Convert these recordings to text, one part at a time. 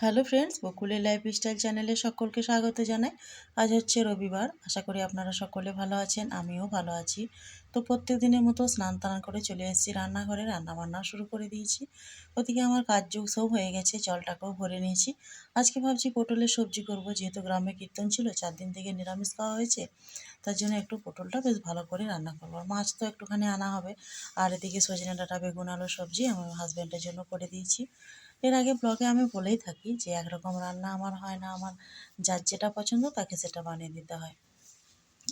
Hello friends, বকুলের life style চ্যানেলে সকলকে স্বাগত জানাই। আজ হচ্ছে রবিবার, আশা করি আপনারা সকলে ভালো আছেন, আমিও ভালো আছি। তো প্রত্যেক দিনের মতো স্নান টান করে চলে এসেছি রান্নাঘরে রান্না বান্না শুরু করে দিয়েছি। ওদিকে আমার কাজ যোগ সব হয়ে গেছে, জলটাকেও ভরে নিয়েছি। আজকে ভাবছি পটলের সবজি করব, যেহেতু গ্রামে কীর্তন ছিল, চার দিন থেকে নিরামিষ খাওয়া হয়েছে, তার জন্য একটু পটলটা বেশ ভালো করে রান্না করব। আর মাছ তো একটুখানি আনা হবে, আর এদিকে সজনে ডাঁটা, বেগুন আলু সবজি আমার হাজব্যান্ডের জন্য করে দিয়েছি। এর আগে ব্লগে আমি বলেই থাকি যে, একরকম রান্না আমার হয় না, আমার যার যেটা পছন্দ তাকে সেটা বানিয়ে দিতে হয়।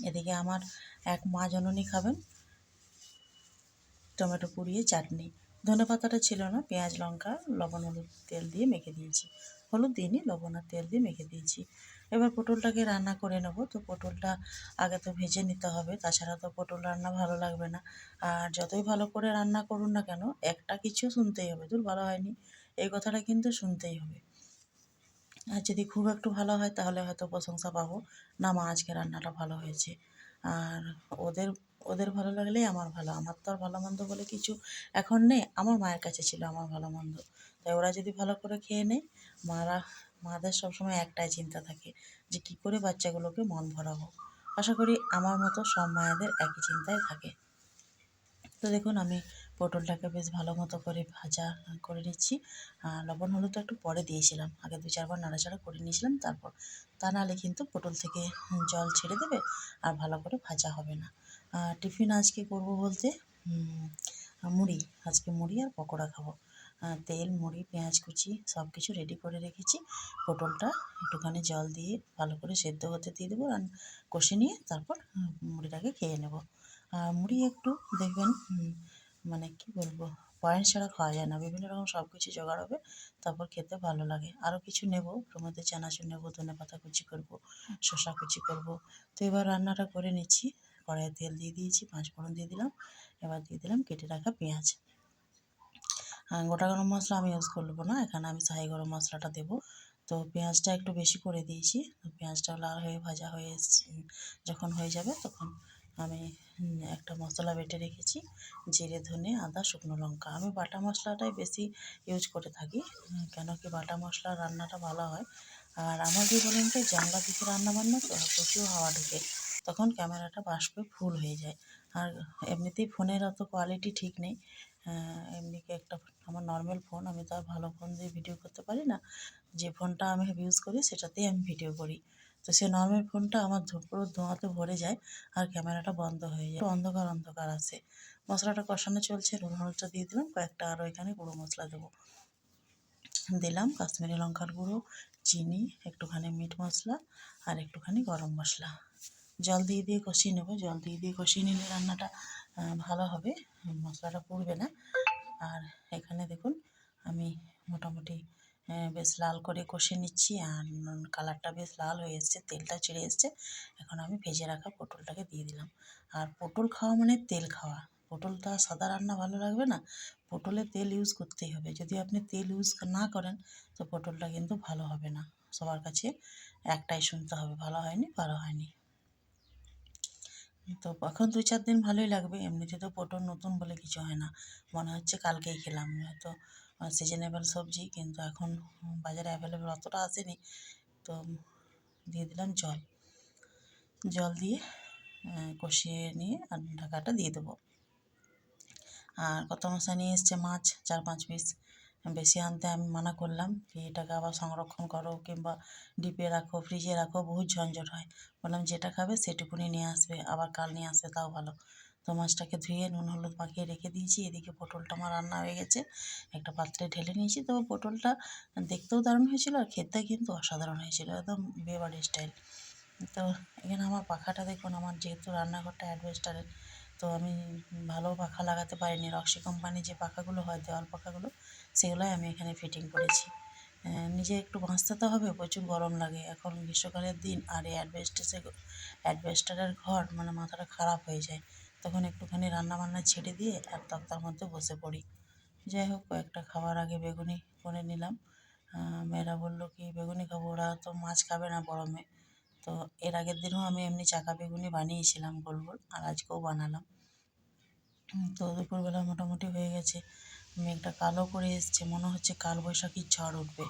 এদিকে আমার এক মা জননী খাবেন, টমেটো পুড়িয়ে চাটনি। ধনে পাতাটা ছিল না, পেঁয়াজ, লঙ্কা, লবণ, হলুদ তেল দিয়ে মেখে দিয়েছি। হলুদ দিইনি, লবণ আর তেল দিয়ে মেখে দিয়েছি। এবার পটলটাকে রান্না করে নেব। তো পটলটা আগে তো ভেজে নিতে হবে, তাছাড়া তো পটল রান্না ভালো লাগবে না। আর যতই ভালো করে রান্না করুন না কেন, একটা কিছু শুনতেই হবে। দূর ভালো হয়নি। এই কথাটা কিন্তু শুনতেই হবে। আর যদি খুব একটু ভালো হয়, তাহলে হয়তো প্রশংসা পাবো না, মা, আজকে রান্নাটা ভালো হয়েছে। আর ওদের ওদের ভালো লাগলেই আমার ভালো। আমার তো আর ভালো মন্দ বলে কিছু এখন নেই। আমার মায়ের কাছে ছিল আমার ভালো মন্দ। তাই ওরা যদি ভালো করে খেয়ে নেয়, মারা, মাদের সবসময় একটাই চিন্তা থাকে যে কী করে বাচ্চাগুলোকে মন ভরাবো আশা করি আমার মতো সব মায়েদের একই চিন্তায় থাকে। তো দেখুন, আমি পটলটাকে বেশ ভালো মতো করে ভাজা করে নিচ্ছি। আর লবণ হলুদ একটু পরে দিয়েছিলাম। আগে দু চারবার নাড়াচাড়া করে নিয়েছিলাম, তারপর তা নাহলে কিন্তু পটল থেকে জল ছেড়ে দেবে আর ভালো করে ভাজা হবে না। টিফিন আজকে করব বলতে মুড়ি। আজকে মুড়ি আর পকোড়া খাব। তেল, মুড়ি, পেঁয়াজ কুচি সব কিছু রেডি করে রেখেছি। পটলটা একটুখানি জল দিয়ে ভালো করে সেদ্ধ হতে দিয়ে দেবো আর কষে নিয়ে তারপর মুড়িটাকে খেয়ে নেব। আর মুড়ি একটু দেখবেন মানে কি বলব? পয়েন্ট ছাড়া খাওয়া যায় না। বিভিন্ন রকম সব কিছু জোগাড় হবে, তারপর খেতে ভালো লাগে। আরও কিছু নেব। ওর মধ্যে চানাচুর নেব, ধনে পাতা কুচি করব, শসা কুচি করব। তো এবার রান্নাটা করে নিচ্ছি। কড়াইয়ে তেল দিয়ে দিয়েছি, পাঁচ ফোড়ন দিয়ে দিলাম। এবার দিয়ে দিলাম কেটে রাখা পেঁয়াজ। গোটা গরম মশলা আমি ইউজ করব না। এখানে আমি শাহি গরম মশলাটা দেবো। তো পেঁয়াজটা একটু বেশি করে দিয়েছি। পেঁয়াজটা লাল হয়ে ভাজা হয়ে যখন হয়ে যাবে তখন আমি একটা মশলা বেটে রেখেছি, জিরে, ধনে, আদা, শুকনো লঙ্কা। আমি বাটা মশলাটাই বেশি ইউজ করে থাকি কেন কি বাটা মশলা রান্নাটা ভালো হয়। আর আমার কি বলেন তো জানলা দিকে রান্না বান্না তো প্রচুর হাওয়া ঢুকে, তখন ক্যামেরাটা বাষ্পে ফুল হয়ে যায়। আর এমনিতেই ফোনের অত কোয়ালিটি ঠিক নেই এমনি একটা আমার নর্মাল ফোন আমি তো আর ভালো ফোন দিয়ে ভিডিও করতে পারি না। যে ফোনটা আমি ইউজ করি, সেটাতেই আমি ভিডিও করি। তো সে নর্মাল ফোনটা আমার পুরো ধোঁয়াতে ভরে যায় আর ক্যামেরাটা বন্ধ হয়ে যায়। অন্ধকার অন্ধকার আসে মশলাটা কষানো চলছে। নুন, হলুদটা দিয়ে দিলাম। কয়েকটা আরও এখানে গুঁড়ো মশলা দেবো। দিলাম কাশ্মীরি লঙ্কার গুঁড়ো, চিনি, একটুখানি মিট মশলা আর একটুখানি গরম মশলা। জল দিয়ে দিয়ে কষিয়ে নেব। জল দিয়ে দিয়ে কষিয়ে নিলে রান্নাটা ভালো হবে। মশলাটা পুড়বে না। আর এখানে দেখুন, আমি মোটামুটি বেশ লাল করে কষে নিচ্ছি আর কালারটা বেশ লাল হয়ে এসছে, তেলটা ছেড়ে এসছে। এখন আমি ভেজে রাখা পটলটাকে দিয়ে দিলাম। আর পটল খাওয়া মানে তেল খাওয়া। পটলটা সাদা রান্না ভালো লাগবে না? পটলে তেল ইউজ করতেই হবে। যদি আপনি তেল ইউজ না করেন, তো পটলটা কিন্তু ভালো হবে না। সবার কাছে একটাই শুনতে হবে, ভালো হয়নি ভালো হয়নি। তো এখন দু চার দিন ভালোই লাগবে। এমনিতে তো পটল নতুন বলে কিছু হয় না। মনে হচ্ছে কালকেই খেলাম। হয়তো সিজনেবল সবজি, কিন্তু এখন বাজারে অ্যাভেলেবেল অতটা আসেনি। তো দিয়ে দিলাম জল। জল দিয়ে কষিয়ে নিয়ে আর ঢাকাটা দিয়ে দেবো। আর কত মশা নিয়ে এসছে? মাছ, চার পাঁচ পিস বেশি আনতে আমি মানা করলাম কি এটাকে আবার সংরক্ষণ করো কিংবা ডিপে রাখো ফ্রিজে রাখো, বহুত ঝঞ্ঝট হয়। বললাম, যেটা খাবে সেটুকুনি নিয়ে আসবে, আবার কাল নিয়ে আসবে, তাও ভালো। তো মাছটাকে ধুয়ে নুন, হলুদ মাখিয়ে রেখে দিয়েছি। এদিকে পটলটা আমার রান্না হয়ে গেছে। একটা পাত্রে ঢেলে নিয়েছি। তবে পটলটা দেখতেও দারুণ হয়েছিল আর খেতে কিন্তু অসাধারণ হয়েছিল, একদম বিয়েবাড়ি স্টাইল। তো এখানে আমার পাখাটা দেখুন, আমার যেহেতু রান্নাঘরটা অ্যাডভেস্টারের, তো আমি ভালো পাখা লাগাতে পারিনি। রক্সি কোম্পানির যে পাখাগুলো হয়, দেওয়াল পাখাগুলো, সেগুলোই আমি এখানে ফিটিং করেছি। নিজে একটু বাঁচতে তো হবে, প্রচুর গরম লাগে। এখন গ্রীষ্মকালের দিন আর এই অ্যাডভেস্টাসে অ্যাডভেস্টারের ঘর মানে মাথাটা খারাপ হয়ে যায়। তখন একটুখানি রান্না বান্না ছেড়ে দিয়ে এক তক্তার মধ্যে বসে পড়ি। যাই হোক, কয়েকটা খাবার আগে বেগুনি করে নিলাম। মেয়েরা বলল, কি বেগুনি খাব? ওরা তো মাছ খাবে না গরমে। তো এর আগের দিনও আমি এমনি চাকা বেগুনি বানিয়েছিলাম গোল গোল, আর আজকেও বানালাম। তো দুপুরবেলা মোটামুটি হয়ে গেছে। মেঘটা কালো করে এসছে, মনে হচ্ছে কালবৈশাখীর ঝড় উঠবে।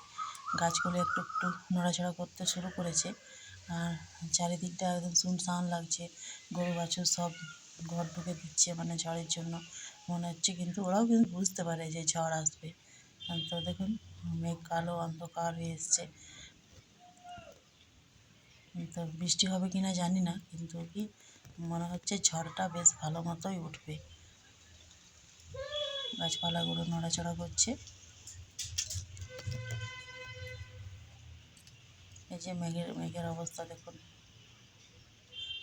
গাছগুলো একটু একটু নড়াচড়া করতে শুরু করেছে। আর চারিদিকটা একদম শুনশান লাগছে। গরু বাছুর সব ঘর ঢুকে দিচ্ছে মানে ঝড়ের জন্য, মনে হচ্ছে। কিন্তু ওরাও কিন্তু বুঝতে পারে যে ঝড় আসবে। তো দেখুন, মেঘ, কালো, অন্ধকার হয়ে এসছে। তো বৃষ্টি হবে কি না জানি না, কিন্তু কি মনে হচ্ছে ঝড়টা বেশ ভালো মতোই উঠবে। গাছপালাগুলো নড়াচড়া করছে। এই যে মেঘের মেঘের অবস্থা দেখুন।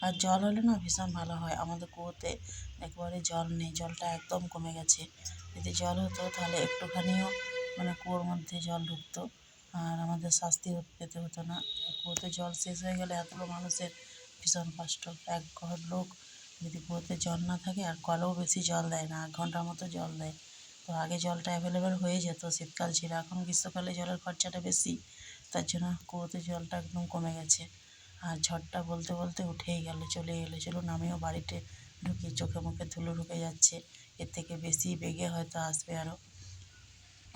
আর জল হলে না ভীষণ ভালো হয়। আমাদের কুয়োতে একেবারে জল নেই, জলটা একদম কমে গেছে। যদি জল হতো তাহলে একটুখানিও মানে কুয়োর মধ্যে জল ঢুকতো। আর আমাদের শাস্তি পেতে হতো না। কুয়োতে জল শেষ হয়ে গেলে এতগুলো মানুষের ভীষণ কষ্ট। এক ঘর লোক যদি কুয়োতে জল না থাকে, আর কলেও বেশি জল দেয় না এক ঘণ্টার মতো জল দেয়। তো আগে জলটা অ্যাভেলেবেল হয়ে যেত, শীতকাল ছিল। এখন গ্রীষ্মকালে জলের খরচাটা বেশি। তার জন্য কুয়োতে জলটা একদম কমে গেছে। আর ঝড়টা বলতে বলতে উঠেই গেল চলে গেলো চলুন, আমিও বাড়িতে ঢুকি, চোখে মুখে ধুলো ঢুকে যাচ্ছে। এর থেকে বেশি বেগে হয়তো আসবে আরও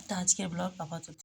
তো আজকের ব্লগ আপাতত